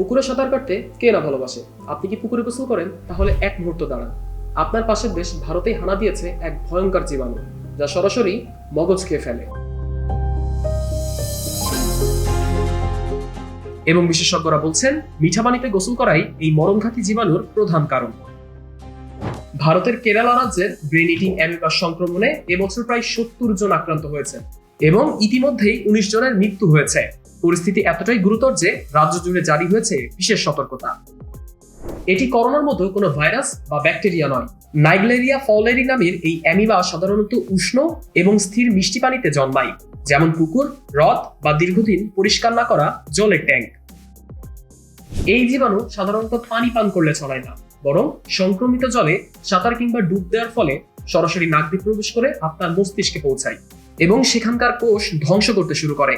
পুকুরে সাঁতার কাটতে কে না ভালোবাসে? আপনি কি পুকুরে গোসল করেন? তাহলে এক মুহূর্ত দাঁড়ান। আপনার পাশের দেশ ভারতেই হানা দিয়েছে এক ভয়ঙ্কর জীবাণু, যা সরাসরি মগজ খেয়ে ফেলে। এবং বিশেষজ্ঞরা বলছেন মিঠা পানিতে গোসল করাই এই মরণঘাতী জীবাণুর প্রধান কারণ। ভারতের কেরালা রাজ্যের ব্রেন ইটিং অ্যামিবার সংক্রমণে এবছর প্রায় সত্তর জন আক্রান্ত হয়েছে এবং ইতিমধ্যেই উনিশ জনের মৃত্যু হয়েছে। পরিস্থিতি এতটাই গুরুতর যে রাজ্য জুড়ে জারি হয়েছে বিশেষ সতর্কতা। এটি করোনার মতো কোনো ভাইরাস বা ব্যাকটেরিয়া নয়। নাইগলেরিয়া ফলেরি নামের এই অ্যামিবা সাধারণত উষ্ণ এবং স্থির মিষ্টি পানিতে জন্মায়, যেমন পুকুর, হ্রদ বা দীর্ঘদিন পরিষ্কার না করা জলের ট্যাঙ্ক। এই জীবাণু সাধারণত পানি পান করলে ছড়ায় না, বরং সংক্রমিত জলে সাঁতার কিংবা ডুব দেওয়ার ফলে সরাসরি নাক দিয়ে প্রবেশ করে আপনার মস্তিষ্কে পৌঁছায় এবং সেখানকার কোষ ধ্বংস করতে শুরু করে।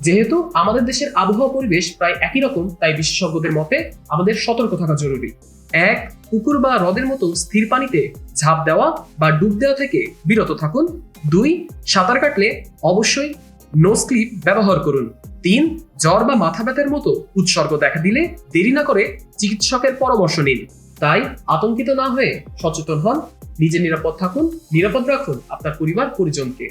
যেহেতু আমাদের দেশের আবহাওয়া পরিবেশ প্রায় একই রকম, তাই বিশেষজ্ঞদের মতে আমাদের সতর্ক থাকা জরুরি। এক, পুকুর বা হ্রদের মতো স্থির পানিতে ঝাঁপ দেওয়া বা ডুব দেওয়া থেকে বিরত থাকুন। দুই, সাঁতার কাটলে অবশ্যই নো স্লিপ ব্যবহার করুন। তিন, জ্বর বা মাথা ব্যথার মতো উৎসর্গ দেখা দিলে দেরি না করে চিকিৎসকের পরামর্শ নিন। তাই আতঙ্কিত না হয়ে সচেতন হন। নিজে নিরাপদ থাকুন, নিরাপদ রাখুন আপনার পরিবার, পরিজনকে।